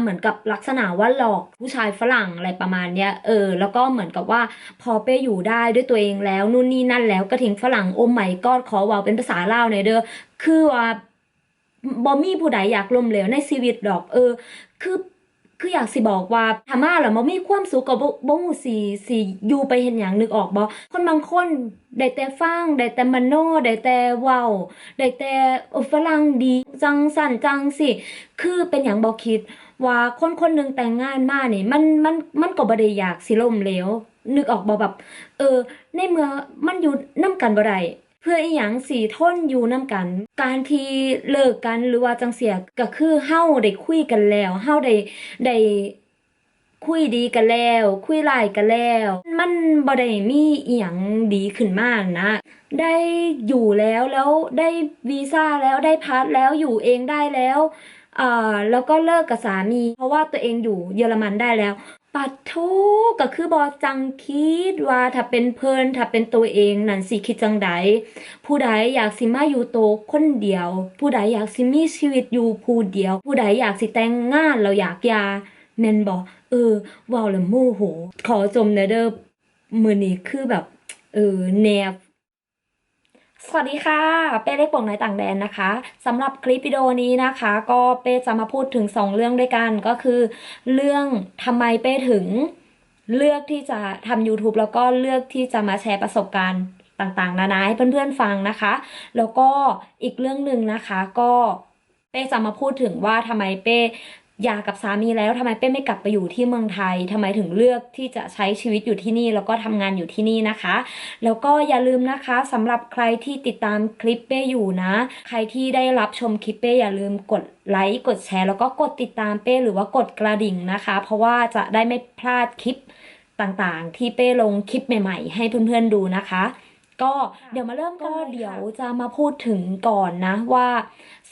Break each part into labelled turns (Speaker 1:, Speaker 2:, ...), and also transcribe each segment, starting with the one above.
Speaker 1: เหมือนกับลักษณะว่าหลอกผู้ชายฝรั่งอะไรประมาณเนี้ยเออแล้วก็เหมือนกับว่าพอเป้อยู่ได้ด้วยตัวเองแล้วนู่นนี่นั่นแล้วก็ทิ้งฝรั่งโอมไหมก็ขอว่าเป็นภาษาลาวในอยเด้อคือว่าบอมี่ผู้ใดอยากล้มเหลวในชีวิตดอก เออ คือคืออยากสิบอกว่าถามาแล้วบ่มีความสุขก็บ่บ่ฮู้สิสิอยู่ไปเฮ็ดหยังนึกออกบ่คนบางคนได้แต่ฟังได้แต่มโนได้แต่เว้าได้แต่ฝรั่งดี จังสั่นจังสิ คือเป็นอย่างบ่คิด ว่าคนคนหนึ่งแต่งงานมานี่มันมันมันก็บ่ได้อยากสิล่มเหลวนึกออกบ่แบบ เออ ในเมื่อมันอยู่นํกันบ่ได้เพื่ออีหยังสิทนอยู่นํกัน การที่เลิกกันหรือว่าจังเสียก็คือเฮาได้คุยกันแล้วเฮาได้ได้คุยดีกันแล้ว คุยหลายกันแล้ว มันบ่ได้มีอีหยังดีขึ้นมากนะ ได้อยู่แล้วแล้วได้วีซ่าแล้วได้พาสแล้วอยู่เองได้แล้ว อ่าแล้วก็เลิกกับสามี เพราะว่าตัวเองอยู่เยอรมันได้แล้ว ปัดโทก็คือบอจังคิดว่าถ้าเป็นเพิ่นถ้าเป็นตัวเองนั่นสิคิดจังใดผู้ใดอยากสิมาอยู่โตคนเดียว ผู้ใดอยากสิมีชีวิตอยู่ผู้เดียว ผู้ใดอยากสิแต่งงานแล้วอยากยาแม่นบ่เออว้าแล้วโมโห ขอจมเด้อเด้อมื้อนี้คือแบบ เออแนว สวัสดีค่ะ เป้เล็กป่งในต่างแดนนะคะสำหรับคลิปวิดีโอนี้นะคะ ก็เป้จะมาพูดถึง 2 เรื่องด้วยกันก็คือ เรื่องทำไมเป้ถึงเลือกที่จะทำ YouTube แล้วก็เลือกที่จะมาแชร์ประสบการณ์ต่างๆ นานาให้เพื่อนๆฟังนะคะ แล้วก็อีกเรื่องหนึ่งนะคะก็เป้จะมาพูดถึงว่าทำไมเป้ หย่ากับสามีแล้วทำไมเป้ไม่กลับไปอยู่ที่เมืองไทยทำไมถึงเลือกที่จะใช้ชีวิตอยู่ที่นี่ แล้วก็ทำงานอยู่ที่นี่นะคะ แล้วก็อย่าลืมนะคะสำหรับใครที่ติดตามคลิปเป้อยู่นะ ใครที่ได้รับชมคลิปเป้อย่าลืมกดไลค์กดแชร์แล้วก็กดติดตามเป้หรือว่ากดกระดิ่งนะคะ เพราะว่าจะได้ไม่พลาดคลิปต่างๆ ที่เป้ลงคลิปใหม่ ๆ ให้เพื่อนๆดูนะคะ ก็เดี๋ยวมาเริ่มกันเลยเดี๋ยวจะมาพูดถึงก่อนนะว่า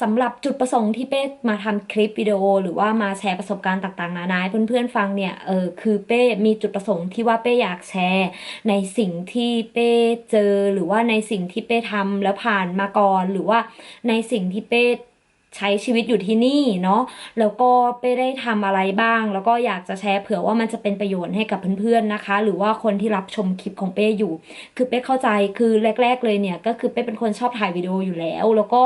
Speaker 1: สำหรับจุดประสงค์ที่เป้มาทำคลิปวิดีโอ หรือว่ามาแชร์ประสบการณ์ต่างๆนานาให้เพื่อนๆฟังเนี่ยเออคือเป้มีจุดประสงค์ที่ว่าเป้อยากแชร์ ในสิ่งที่เป้เจอหรือว่าในสิ่งที่เป้ทำแล้วผ่านมาก่อน หรือว่าในสิ่งที่เป้ ใช้ชีวิตอยู่ที่นี่เนาะแล้วก็เป้ได้ทำอะไรบ้าง แล้วก็อยากจะแชร์เผื่อว่ามันจะเป็นประโยชน์ให้กับเพื่อนๆนะคะ หรือว่าคนที่รับชมคลิปของเป้อยู่ คือเป้เข้าใจคือแรก ๆ เลยเนี่ยก็คือเป้เป็นคนชอบถ่ายวิดีโออยู่แล้ว แล้วก็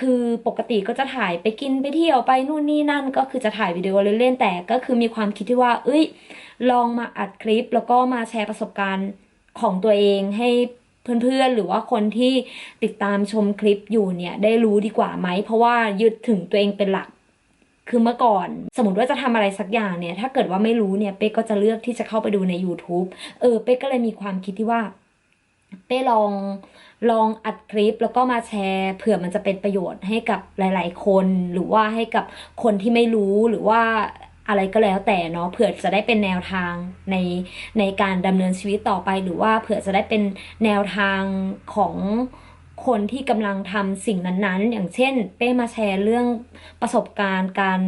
Speaker 1: คือปกติก็จะถ่ายไปกินไปเที่ยวไปนู่นนี่นั่นก็คือจะถ่ายวิดีโอเล่นๆแต่ก็คือมีความคิดที่ว่า เอ้ย ลองมาอัดคลิป แล้วก็มาแชร์ประสบการณ์ของตัวเองให้ เพื่อนๆ หรือว่าคนที่ติดตามชมคลิปอยู่เนี่ยได้รู้ดีกว่าไหม เพราะว่ายึดถึงตัวเองเป็นหลักคือเมื่อก่อน สมมติว่าจะทำอะไรสักอย่างเนี่ย ถ้าเกิดว่าไม่รู้เนี่ยเป้ก็จะเลือกที่จะเข้าไปดูใน YouTube เออเป้ก็เลยมีความคิดที่ว่า เป้ลองลองอัดคลิปแล้วก็มาแชร์เผื่อมันจะเป็นประโยชน์ให้กับหลาย ๆ คน หรือว่าให้กับคนที่ไม่รู้หรือว่า อะไรก็แล้วแต่เนาะเผื่อจะได้เป็นแนวทางในในการดำเนินชีวิตต่อไป หรือว่าเผื่อจะได้เป็นแนวทางของ คนที่กำลังทำสิ่งนั้นๆ อย่างเช่น เป้มาแชร์เรื่องประสบการณ์ การ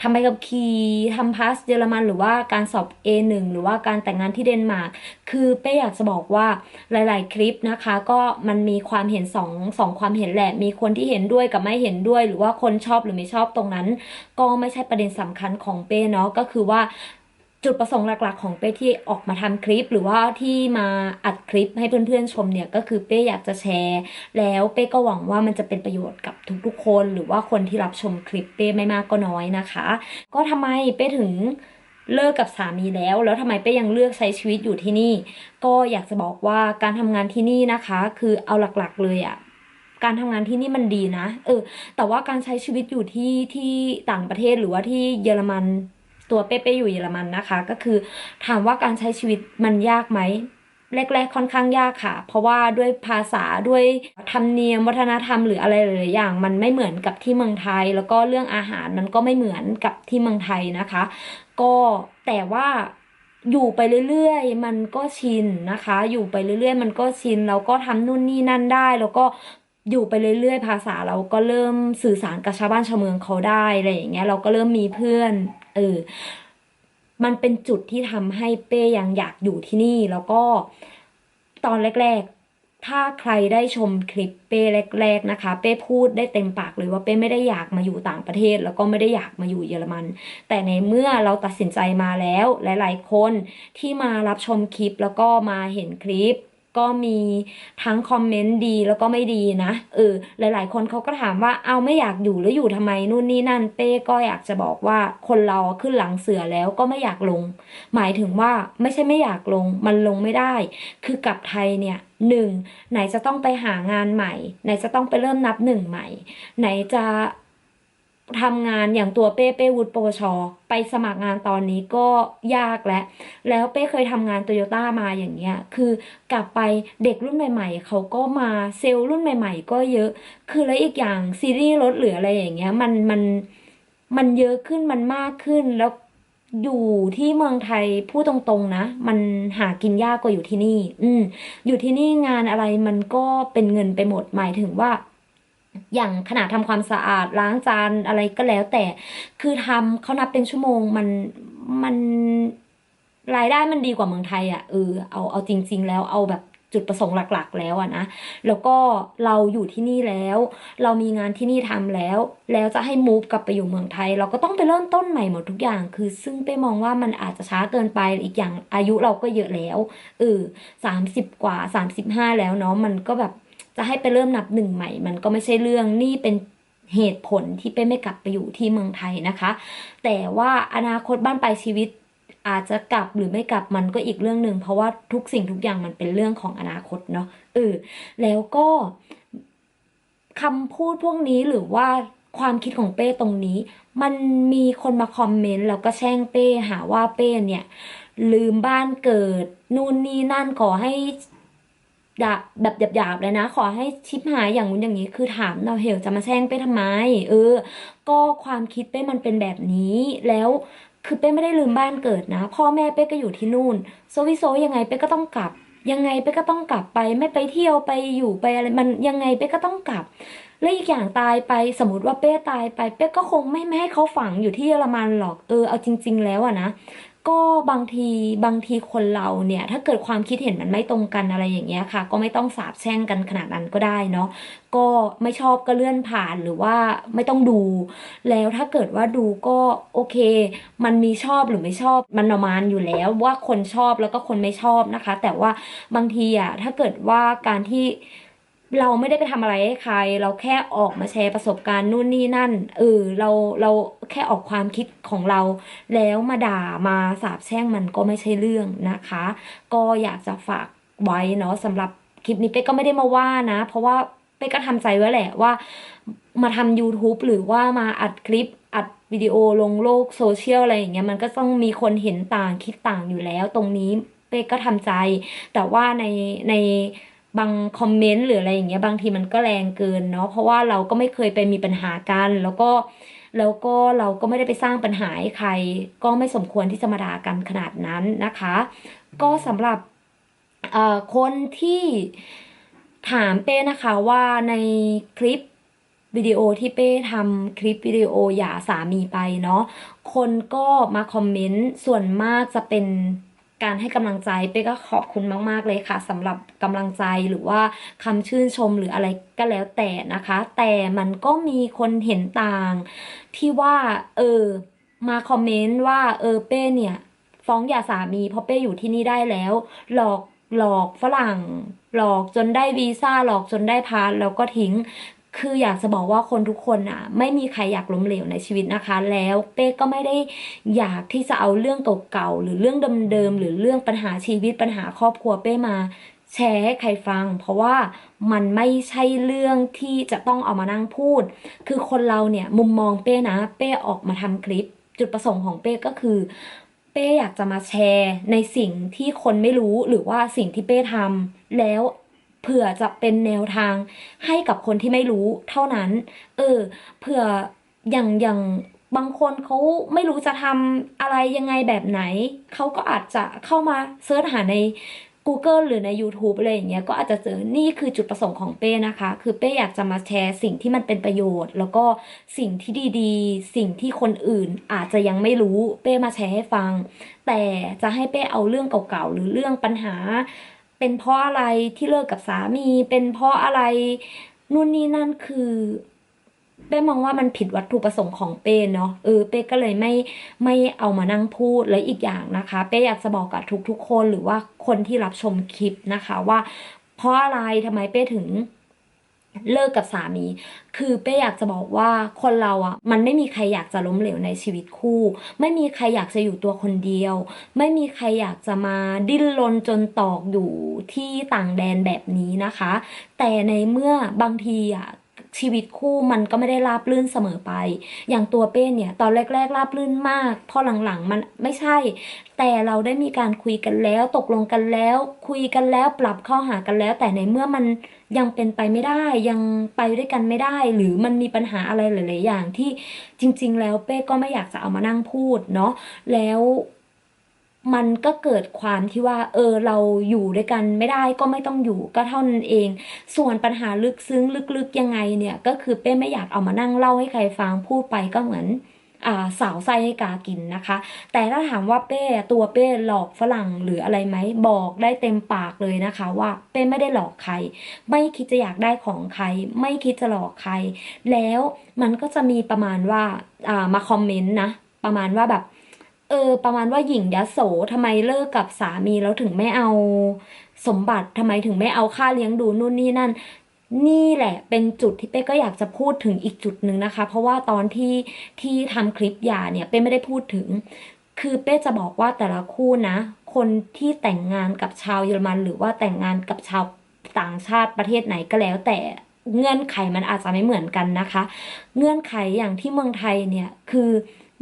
Speaker 1: ทำใบขับขี่ทำพาสเยอรมันหรือว่าการสอบ A1 หรือว่าการแต่งงานที่เดนมาร์กคือเป้อยากจะบอกว่าหลาย ๆ คลิปนะคะ ก็มันมีความเห็นสองสองความเห็นแหละ มีคนที่เห็นด้วยกับไม่เห็นด้วย หรือว่าคนชอบหรือไม่ชอบตรงนั้น ก็ไม่ใช่ประเด็นสำคัญของเป้เนาะก็คือว่า จุดประสงค์หลักๆ ของเป้ที่ออกมาทำคลิป หรือว่าที่มาอัดคลิปให้เพื่อนๆชมเนี่ยก็คือเป้อยากจะแชร์ แล้วเป้ก็หวังว่ามันจะเป็นประโยชน์กับทุกๆคน หรือว่าคนที่รับชมคลิปเป้ไม่มากก็น้อยนะคะ ก็ทำไมเป้ถึงเลิกกับสามีแล้ว แล้วทำไมเป้ยังเลือกใช้ชีวิตอยู่ที่นี่ ก็อยากจะบอกว่าการทำงานที่นี่นะคะ คือเอาหลักๆเลยอะการทำงานที่นี่มันดีนะ เออ แต่ว่าการใช้ชีวิตอยู่ที่ที่ต่างประเทศหรือว่าที่เยอรมัน ตัวเป้ๆอยู่เยอรมันนะคะ ก็คือถามว่าการใช้ชีวิตมันยากไหมแรกๆค่อนข้างยากค่ะ เพราะว่าด้วยภาษาด้วยธรรมเนียมวัฒนธรรมหรืออะไรหลายอย่าง มันไม่เหมือนกับที่เมืองไทย แล้วก็เรื่องอาหารมันก็ไม่เหมือนกับที่เมืองไทยนะคะ ก็แต่ว่าอยู่ไปเรื่อยๆ มันก็ชินนะคะ อยู่ไปเรื่อยๆ มันก็ชินเราก็ทำนู่นนี่นั่นได้ แล้วก็อยู่ไปเรื่อยๆ ภาษาเราก็เริ่มสื่อสารกับชาวบ้านชาวเมืองเขาได้อะไรอย่างเงี้ยเราก็เริ่มมีเพื่อน ออ มันเป็นจุดที่ทำให้เป้ยังอยากอยู่ที่นี่แล้วก็ตอนแรกๆ ถ้าใครได้ชมคลิปเป้แรก ๆนะคะ เป้พูดได้เต็มปากเลยว่าเป้ไม่ได้อยากมาอยู่ต่างประเทศ แล้วก็ไม่ได้อยากมาอยู่เยอรมัน แต่ในเมื่อเราตัดสินใจมาแล้วหลาย ๆ คนที่มารับชมคลิปแล้วก็มาเห็นคลิป ก็มีทั้งคอมเมนต์ดีแล้วก็ไม่ดีนะเออหลาย ๆ คนเขาก็ถามว่าเอาไม่อยากอยู่แล้วอยู่ทำไมนู่นนี่นั่นเป้ก็อยากจะบอกว่าคนเราขึ้นหลังเสือแล้วก็ไม่อยากลง หมายถึงว่าไม่ใช่ไม่อยากลงมันลงไม่ได้ คือกลับไทยเนี่ยหนึ่งไหนจะต้องไปหางานใหม่ ไหนจะต้องไปเริ่มนับหนึ่งใหม่ ไหนจะ ทำงานอย่างตัวเป้เป้วุฒิปวช ไปสมัครงานตอนนี้ก็ยากแล้ว แล้วเป้เคยทำงานโตโยต้ามาอย่างเงี้ย คือกลับไปเด็กรุ่นใหม่ ๆ เขาก็มาเซลล์รุ่นใหม่ ๆ ก็เยอะ คือแล้วอีกอย่างซีรีส์รถหรืออะไรอย่างเงี้ย มันมันมันเยอะขึ้นมันมากขึ้นแล้วอยู่ที่เมืองไทยพูดตรงๆนะ มันหากินยากกว่าอยู่ที่นี่ อืม อยู่ที่นี่งานอะไรมันก็เป็นเงินไปหมดหมายถึงว่า อย่างขนาดทำความสะอาดล้างจานอะไรก็แล้ว แต่คือทำเขานับเป็นชั่วโมงมันมันรายได้มันดีกว่าเมืองไทยอะเออเอาเอาจริง ๆ แล้วเอาแบบจุดประสงค์หลัก ๆ แล้วอะนะแล้วก็เราอยู่ที่นี่แล้ว เรามีงานที่นี่ทำแล้ว แล้วจะให้มูฟกลับไปอยู่เมืองไทย เราก็ต้องไปเริ่มต้นใหม่หมดทุกอย่าง คือซึ่งไปมองว่ามันอาจจะช้าเกินไปอีกอย่างอายุเราก็เยอะแล้วเออสามสิบกว่าสามสิบห้าแล้วเนาะมันก็แบบ จะให้ไปเริ่มนับหนึ่งใหม่ มันก็ไม่ใช่เรื่องนี่เป็นเหตุผลที่เป้ไม่กลับไปอยู่ที่เมืองไทยนะคะ แต่ว่าอนาคตบ้านปลายชีวิตอาจจะกลับหรือไม่กลับมันก็อีกเรื่องหนึ่งเพราะว่าทุกสิ่งทุกอย่างมันเป็นเรื่องของอนาคตเนาะเออแล้วก็คำพูดพวกนี้หรือว่าความคิดของเป้ตรงนี้ มันมีคนมาคอมเมนต์แล้วก็แช่งเป้หาว่าเป้เนี่ย ลืมบ้านเกิด นู่นนี่นั่นขอให้ แบบหยาบๆเลยนะ ขอให้ชิปหายอย่างนู้นอย่างนี้ คือถามเราเหวจะมาแช่งเป้ทำไม เออ ก็ความคิดเป้มันเป็นแบบนี้ แล้วคือเป้ไม่ได้ลืมบ้านเกิดนะ พ่อแม่เป้ก็อยู่ที่นู่น โซวิโซยังไงเป้ก็ต้องกลับ ยังไงเป้ก็ต้องกลับไป ไม่ไปเที่ยวไปอยู่ไปอะไรมันยังไงเป้ก็ต้องกลับแล้วอีกอย่างตายไปสมมติว่าเป้ตายไปเป้ก็คงไม่ไม่ให้เขาฝังอยู่ที่เยอรมันหรอกเออเอาจริง ๆ แล้วอะนะ ก็บางทีบางทีคนเราเนี่ยถ้าเกิดความคิดเห็นมันไม่ตรงกันอะไรอย่างเงี้ยค่ะ ก็ไม่ต้องสาบแช่งกันขนาดนั้นก็ได้เนาะก็ไม่ชอบก็เลื่อนผ่านหรือว่าไม่ต้องดู แล้วถ้าเกิดว่าดูก็โอเค มันมีชอบหรือไม่ชอบมันนอร์มานอยู่แล้วว่าคนชอบแล้วก็คนไม่ชอบนะคะ แต่ว่าบางทีอะถ้าเกิดว่าการที่ เราไม่ได้ไปทำอะไรให้ใคร เราแค่ออกมาแชร์ประสบการณ์นู่นนี่นั่นเออเราเราแค่ออกความคิดของเรา แล้วมาด่ามาสาบแช่งมันก็ไม่ใช่เรื่องนะคะ ก็อยากจะฝากไว้เนาะสำหรับคลิปนี้เป๊กก็ไม่ได้มาว่านะ เพราะว่าเป๊กก็ทำใจไว้แหละว่า มาทำ YouTube หรือว่ามาอัดคลิปอัดวิดีโอลงโลกโซเชียลอะไรอย่างเงี้ยมันก็ต้องมีคนเห็นต่างคิดต่างอยู่แล้ว ตรงนี้เป๊กก็ทำใจ แต่ว่าในใน บางคอมเมนต์หรืออะไรอย่างเงี้ยบางทีมันก็แรงเกินเนาะเพราะว่าเราก็ไม่เคยไปมีปัญหากัน แล้วก็แล้วก็เราก็ไม่ได้ไปสร้างปัญหาให้ใคร ก็ไม่สมควรที่จะมาด่ากันขนาดนั้นนะคะ ก็สำหรับคนที่ถามเป้นะคะว่าในคลิปวิดีโอที่เป้ทำคลิปวิดีโอหย่าสามีไปเนาะคนก็มาคอมเมนต์ส่วนมากจะเป็น การให้กำลังใจเป้ก็ขอบคุณมาก ๆ เลยค่ะสำหรับกำลังใจหรือว่าคำชื่นชมหรืออะไรก็แล้วแต่นะคะ แต่มันก็มีคนเห็นต่าง ที่ว่า เออ มาคอมเมนต์ว่าเออเป้เนี่ย ฟ้องหย่าสามีเพราะเป้อยู่ที่นี่ได้แล้ว หลอกหลอกฝรั่ง หลอกจนได้วีซ่าหลอกจนได้พาสแล้วก็ทิ้ง คืออยากจะบอกว่าคนทุกคนอะ ไม่มีใครอยากล้มเหลวในชีวิตนะคะ แล้วเป้ก็ไม่ได้อยากที่จะเอาเรื่องเก่าๆหรือเรื่องเดิมๆหรือเรื่องปัญหาชีวิตปัญหาครอบครัวเป้มาแชร์ให้ใครฟัง เพราะว่ามันไม่ใช่เรื่องที่จะต้องเอามานั่งพูด คือคนเราเนี่ยมุมมองเป้นะ เป้ออกมาทำคลิป จุดประสงค์ของเป้ก็คือ เป้อยากจะมาแชร์ในสิ่งที่คนไม่รู้หรือว่าสิ่งที่เป้ทำแล้ว เผื่อจะเป็นแนวทางให้กับคนที่ไม่รู้เท่านั้น เออ เผื่ออย่างอย่างบางคนเขาไม่รู้จะทำอะไรยังไงแบบไหน เขาก็อาจจะเข้ามาเสิร์ชหาใน Google หรือใน YouTube อะไรอย่างเงี้ยก็อาจจะเจอ นี่คือจุดประสงค์ของเป้นะคะ คือเป้อยากจะมาแชร์สิ่งที่มันเป็นประโยชน์ แล้วก็สิ่งที่ดีๆ สิ่งที่คนอื่นอาจจะยังไม่รู้เป้มาแชร์ให้ฟัง แต่จะให้เป้เอาเรื่องเก่าๆ หรือเรื่องปัญหา เป็นเพราะอะไรที่เลิกกับสามี เป็นเพราะอะไรนู่นนี่นั่นคือเป้มองว่ามันผิดวัตถุประสงค์ของเป้เนาะเออเป้ก็เลยไม่ไม่เอามานั่งพูดและอีกอย่างนะคะ เป้อยากจะบอกกับทุกๆคนหรือว่าคนที่รับชมคลิปนะคะว่า เพราะอะไรทำไมเป้ถึง เลิกกับสามี คือเป้อยากจะบอกว่าคนเราอะ มันไม่มีใครอยากจะล้มเหลวในชีวิตคู่ ไม่มีใครอยากจะอยู่ตัวคนเดียว ไม่มีใครอยากจะมาดิ้นรนจนตอกอยู่ที่ต่างแดนแบบนี้นะคะ แต่ในเมื่อบางทีอะ ชีวิตคู่มันก็ไม่ได้ราบรื่นเสมอไป อย่างตัวเป้เนี่ยตอนแรกๆราบรื่นมาก พอหลังๆมันไม่ใช่ แต่เราได้มีการคุยกันแล้วตกลงกันแล้ว คุยกันแล้วปรับเข้าหากันแล้ว แต่ในเมื่อมันยังเป็นไปไม่ได้ยังไปด้วยกันไม่ได้ หรือมันมีปัญหาอะไรหลาย ๆ อย่างที่จริง ๆ แล้วเป้ก็ไม่อยากจะเอามานั่งพูดเนาะแล้ว มันก็เกิดความที่ว่า เออเราอยู่ด้วยกันไม่ได้ก็ไม่ต้องอยู่ก็เท่านั้นเอง ส่วนปัญหาลึกซึ้งลึกๆยังไงเนี่ย ก็คือเป้ไม่อยากเอามานั่งเล่าให้ใครฟังพูดไปก็เหมือนอาสาวไส้ให้กากินนะคะ แต่ถ้าถามว่าเป้ตัวเป้หลอกฝรั่งหรืออะไรไหมบอกได้เต็มปากเลยนะคะว่าเป้ไม่ได้หลอกใคร ไม่คิดจะอยากได้ของใคร ไม่คิดจะหลอกใคร แล้วมันก็จะมีประมาณว่าอ่ามาคอมเมนต์นะ ประมาณว่าแบบ เออ ประมาณว่าหญิงยโสทำไมเลิกกับสามีแล้วถึงไม่เอาสมบัติทำไมถึงไม่เอาค่าเลี้ยงดูนู่นนี่นั่น นี่แหละเป็นจุดที่เป้ก็อยากจะพูดถึงอีกจุดหนึ่งนะคะ เพราะว่าตอนที่ที่ทำคลิปหย่าเนี่ยเป้ไม่ได้พูดถึง คือเป้จะบอกว่าแต่ละคู่นะ คนที่แต่งงานกับชาวเยอรมัน หรือว่าแต่งงานกับชาวต่างชาติประเทศไหนก็แล้วแต่เงื่อนไขมันอาจจะไม่เหมือนกันนะคะ เงื่อนไขอย่างที่เมืองไทยเนี่ยคือ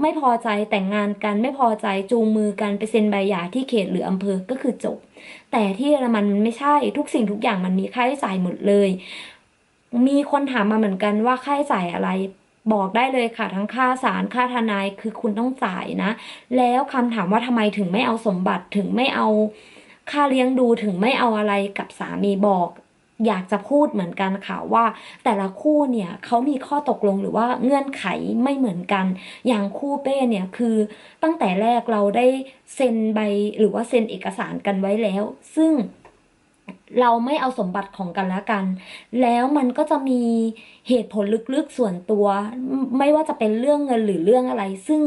Speaker 1: ไม่พอใจแต่งงานกันไม่พอใจจูงมือกันไปเซ็นใบหย่าที่เขตหรืออำเภอก็คือจบ แต่ที่เยอรมันมันไม่ใช่ทุกสิ่งทุกอย่างมันมีค่าใช้จ่ายหมดเลย มีคนถามมาเหมือนกันว่าค่าใช้จ่ายอะไรบอกได้เลยค่ะ ทั้งค่าศาลค่าทนายคือคุณต้องจ่ายนะ แล้วคำถามว่าทำไมถึงไม่เอาสมบัติถึงไม่เอาค่าเลี้ยงดูถึงไม่เอาอะไรกับสามีบอก อยากจะพูดเหมือนกันค่ะว่า แต่ละคู่เนี่ยเขามีข้อตกลงหรือว่าเงื่อนไขไม่เหมือนกัน อย่างคู่เป้เนี่ยคือตั้งแต่แรกเราได้เซ็นใบหรือว่าเซ็นเอกสารกันไว้แล้ว ซึ่ง เราไม่เอาสมบัติของกันและกัน แล้วมันก็จะมีเหตุผลลึกๆส่วนตัว ไม่ว่าจะเป็นเรื่องเงินหรือเรื่องอะไร ซึ่ง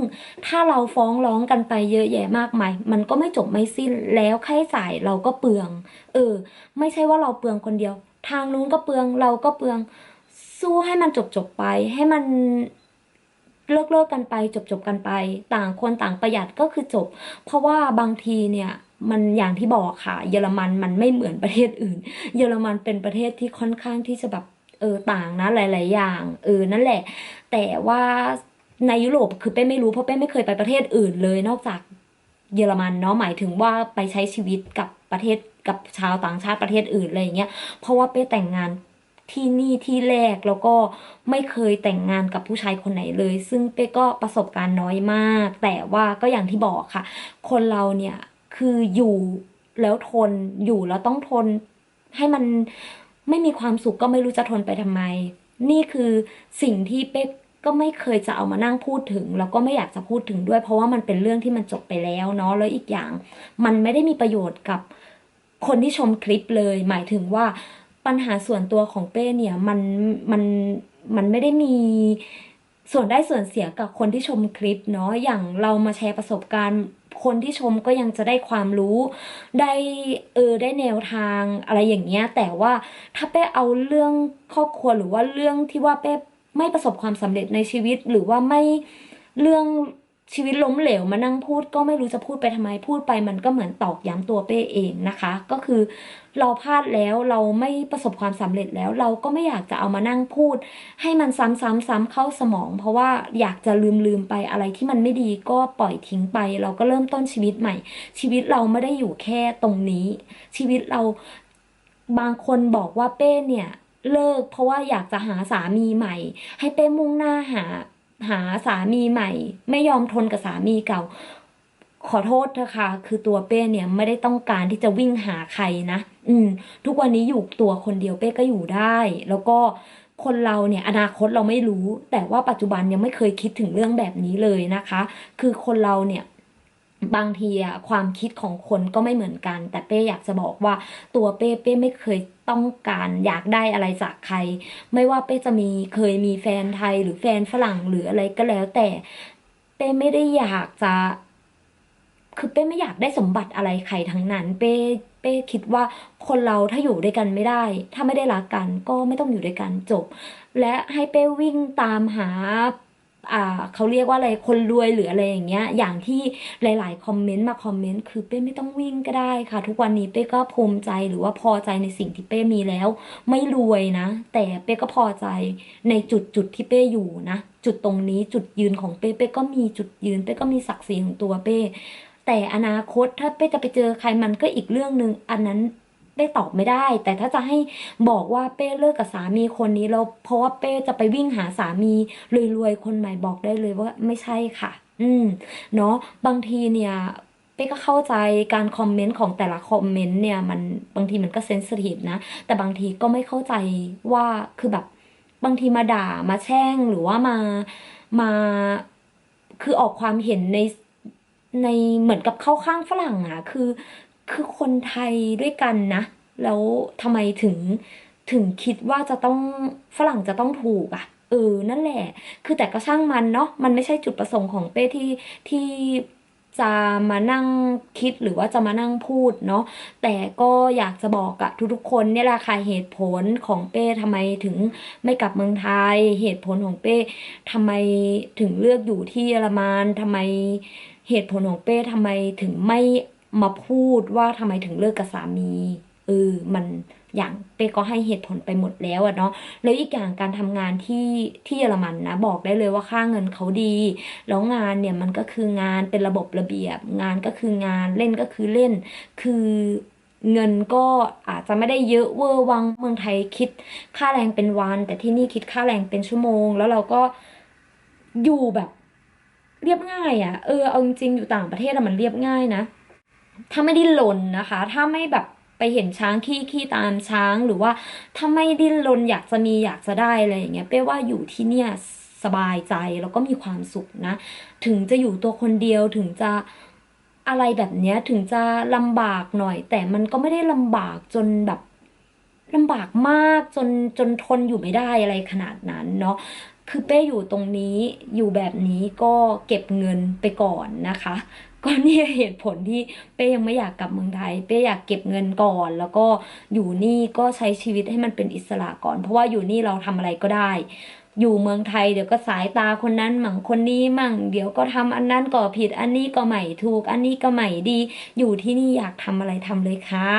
Speaker 1: ถ้าเราฟ้องร้องกันไปเยอะแยะมากมาย มันก็ไม่จบไม่สิ้น แล้วค่าใช้จ่ายเราก็เปลือง เออ ไม่ใช่ว่าเราเปลืองคนเดียว ทางนู้นก็เปลือง เราก็เปลือง สู้ให้มันจบจบๆไป ให้มันเลิกเลิกๆกันไป จบจบๆกันไป ต่างคนต่างประหยัดก็คือจบ เพราะว่าบางทีเนี่ย มันอย่างที่บอกค่ะ เยอรมันมันไม่เหมือนประเทศอื่น เยอรมันเป็นประเทศที่ค่อนข้างที่จะแบบเออต่างนะหลาย ๆ อย่างเออนั่นแหละ แต่ว่าในยุโรปคือเป้ไม่รู้เพราะเป้ไม่เคยไปประเทศอื่นเลย นอกจากเยอรมันเนาะหมายถึงว่าไปใช้ชีวิตกับประเทศกับชาวต่างชาติประเทศอื่นอะไรอย่างเงี้ยเพราะว่าเป้แต่งงานที่นี่ที่แรกแล้วก็ไม่เคยแต่งงานกับผู้ชายคนไหนเลย ซึ่งเป้ก็ประสบการณ์น้อยมาก แต่ว่าก็อย่างที่บอกค่ะ คนเราเนี่ย คืออยู่แล้วทนอยู่แล้วต้องทน ให้มันไม่มีความสุขก็ไม่รู้จะทนไปทำไม นี่คือสิ่งที่เป๊กก็ไม่เคยจะเอามานั่งพูดถึง แล้วก็ไม่อยากจะพูดถึงด้วย เพราะว่ามันเป็นเรื่องที่มันจบไปแล้วเนาะแล้วอีกอย่าง มันไม่ได้มีประโยชน์กับคนที่ชมคลิปเลย หมายถึงว่าปัญหาส่วนตัวของเป้เนี่ยมันมันมันไม่ได้มีส่วนได้ส่วนเสียกับคนที่ชมคลิปเนาะอย่างเรามาแชร์ประสบการณ์ คนที่ชมก็ยังจะได้ความรู้ ได้เออได้แนวทางอะไรอย่างเงี้ย แต่ว่าถ้าเป้เอาเรื่องครอบครัวหรือว่าเรื่องที่ว่าเป้ไม่ประสบความสำเร็จในชีวิตหรือว่าไม่เรื่อง ชีวิตล้มเหลวมานั่งพูดก็ไม่รู้จะพูดไปทำไมพูดไปมันก็เหมือนตอกย้ำตัวเป้เองนะคะ ก็คือเราพลาดแล้วเราไม่ประสบความสำเร็จแล้ว เราก็ไม่อยากจะเอามานั่งพูด ให้มันซ้ำๆๆเข้าสมอง เพราะว่าอยากจะลืมๆไปอะไรที่มันไม่ดีก็ปล่อยทิ้งไป เราก็เริ่มต้นชีวิตใหม่ ชีวิตเราไม่ได้อยู่แค่ตรงนี้ ชีวิตเราบางคนบอกว่าเป้เนี่ยเลิกเพราะว่าอยากจะหาสามีใหม่ ให้เป้มุ่งหน้าหา หาสามีใหม่ ไม่ยอมทนกับสามีเก่า ขอโทษเถอะค่ะคือตัวเป้เนี่ยไม่ได้ต้องการที่จะวิ่งหาใครนะ อืม ทุกวันนี้อยู่ตัวคนเดียวเป้ก็อยู่ได้ แล้วก็คนเราเนี่ยอนาคตเราไม่รู้ แต่ว่าปัจจุบันยังไม่เคยคิดถึงเรื่องแบบนี้เลยนะคะ คือคนเราเนี่ยบางทีอะความคิดของคนก็ไม่เหมือนกัน แต่เป้อยากจะบอกว่าตัวเป้เป้ไม่เคย ต้องการอยากได้อะไรจากใคร ไม่ว่าเป้จะมีเคยมีแฟนไทยหรือแฟนฝรั่งหรืออะไรก็แล้ว แต่เป้ไม่ได้อยากจะ คือเป้ไม่อยากได้สมบัติอะไรใครทั้งนั้น เป้เป้คิดว่าคนเราถ้าอยู่ด้วยกันไม่ได้ ถ้าไม่ได้รักกันก็ไม่ต้องอยู่ด้วยกันจบ และให้เป้วิ่งตามหาอ่า เขาเรียกว่าอะไรคนรวยหรืออะไรอย่างเงี้ย อย่างที่หลาย ๆ คอมเมนต์มาคอมเมนต์คือเป้ไม่ต้องวิ่งก็ได้ค่ะ ทุกวันนี้เป้ก็ภูมิใจหรือว่าพอใจในสิ่งที่เป้มีแล้ว ไม่รวยนะ แต่เป้ก็พอใจในจุดจุดที่เป้อยู่นะ จุดตรงนี้จุดยืนของเป้เป้ก็มีจุดยืนเป้ก็มีศักดิ์ศรีของตัวเป้แต่อนาคตถ้าเป้จะไปเจอใครมันก็อีกเรื่องหนึ่งอันนั้น เป้ตอบไม่ได้ แต่ถ้าจะให้บอกว่าเป้เลิกกับสามีคนนี้แล้วเพราะว่าเป้จะไปวิ่งหาสามีรวยๆคนใหม่บอกได้เลยว่าไม่ใช่ค่ะ อืมเนาะบางทีเนี่ยเป้ก็เข้าใจการคอมเมนต์ของแต่ละคอมเมนต์เนี่ยมันบางทีมันก็เซนซิทีฟนะ แต่บางทีก็ไม่เข้าใจว่าคือแบบบางทีมาด่ามาแช่งหรือว่ามามาคือออกความเห็นในในเหมือนกับเข้าข้างฝรั่งอะคือ คือคนไทยด้วยกันนะ แล้วทำไมถึงถึงคิดว่าจะต้องฝรั่งจะต้องถูกอะเออนั่นแหละ คือแต่ก็ช่างมันเนาะมันไม่ใช่จุดประสงค์ของเป้ที่ที่จะมานั่งคิดหรือว่าจะมานั่งพูดเนาะแต่ก็อยากจะบอกกับทุกๆคนเนี่ยแหละค่ะเหตุผลของเป้ทำไมถึงไม่กลับเมืองไทย เหตุผลของเป้ทำไมถึงเลือกอยู่ที่เยอรมันทำไมเหตุผลของเป้ทำไมถึงไม่ มาพูดว่าทำไมถึงเลิกกับสามีเออมันอย่างเป้ก็ให้เหตุผลไปหมดแล้วอะเนาะแล้วอีกอย่างการทำงานที่ที่เยอรมันนะบอกได้เลยว่าค่าเงินเขาดี แล้วงานเนี่ยมันก็คืองานเป็นระบบระเบียบ งานก็คืองานเล่นก็คือเล่น คือเงินก็อาจจะไม่ได้เยอะเวอร์วังเมืองไทยคิดค่าแรงเป็นวัน แต่ที่นี่คิดค่าแรงเป็นชั่วโมง แล้วเราก็อยู่แบบเรียบง่ายอะ่ะเออเอาจริงอยู่ต่างประเทศอะมันเรียบง่ายนะ ถ้าไม่ดิ้นรนนะคะ ถ้าไม่แบบไปเห็นช้างขี้ขี้ตามช้างหรือว่าถ้าไม่ดิ้นรนอยากจะมีอยากจะได้อะไรอย่างเงี้ยเป้ว่าอยู่ที่เนี่ยสบายใจแล้วก็มีความสุขนะ ถึงจะอยู่ตัวคนเดียวถึงจะอะไรแบบเนี้ยถึงจะลำบากหน่อย แต่มันก็ไม่ได้ลำบากจนแบบลำบากมากจนจนทนอยู่ไม่ได้อะไรขนาดนั้นเนาะคือเป้อยู่ตรงนี้อยู่แบบนี้ก็เก็บเงินไปก่อนนะคะ ก็นี่เหตุผลที่เป้ยังไม่อยากกลับเมืองไทย เป้อยากเก็บเงินก่อน แล้วก็อยู่นี่ก็ใช้ชีวิตให้มันเป็นอิสระก่อน เพราะว่าอยู่นี่เราทำอะไรก็ได้ อยู่เมืองไทยเดี๋ยวก็สายตาคนนั้นมั่งคนนี้มั่ง เดี๋ยวก็ทำอันนั้นก็ผิด อันนี้ก็ไม่ถูก อันนี้ก็ไม่ดี อยู่ที่นี่อยากทำอะไรทำเลยค่ะ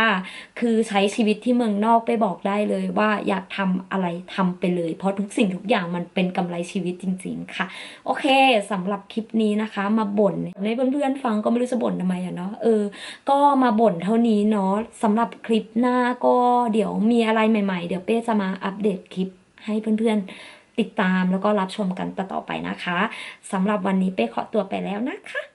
Speaker 1: คือใช้ชีวิตที่เมืองนอกไปบอกได้เลยว่าอยากทำอะไรทำไปเลย เพราะทุกสิ่งทุกอย่างมันเป็นกำไรชีวิตจริง ๆ ค่ะ โอเคสำหรับคลิปนี้นะคะ มาบ่นในเพื่อนๆฟังก็ไม่รู้จะบ่นทำไมอะเนาะเออ ก็มาบ่นเท่านี้เนาะสำหรับคลิปหน้าก็เดี๋ยวมีอะไรใหม่ ๆ เดี๋ยวเป้จะมาอัปเดตคลิปให้เพื่อนๆ ติดตามแล้วก็รับชมกันต่อๆไปนะคะสำหรับวันนี้เป้ขอตัวไปแล้วนะคะ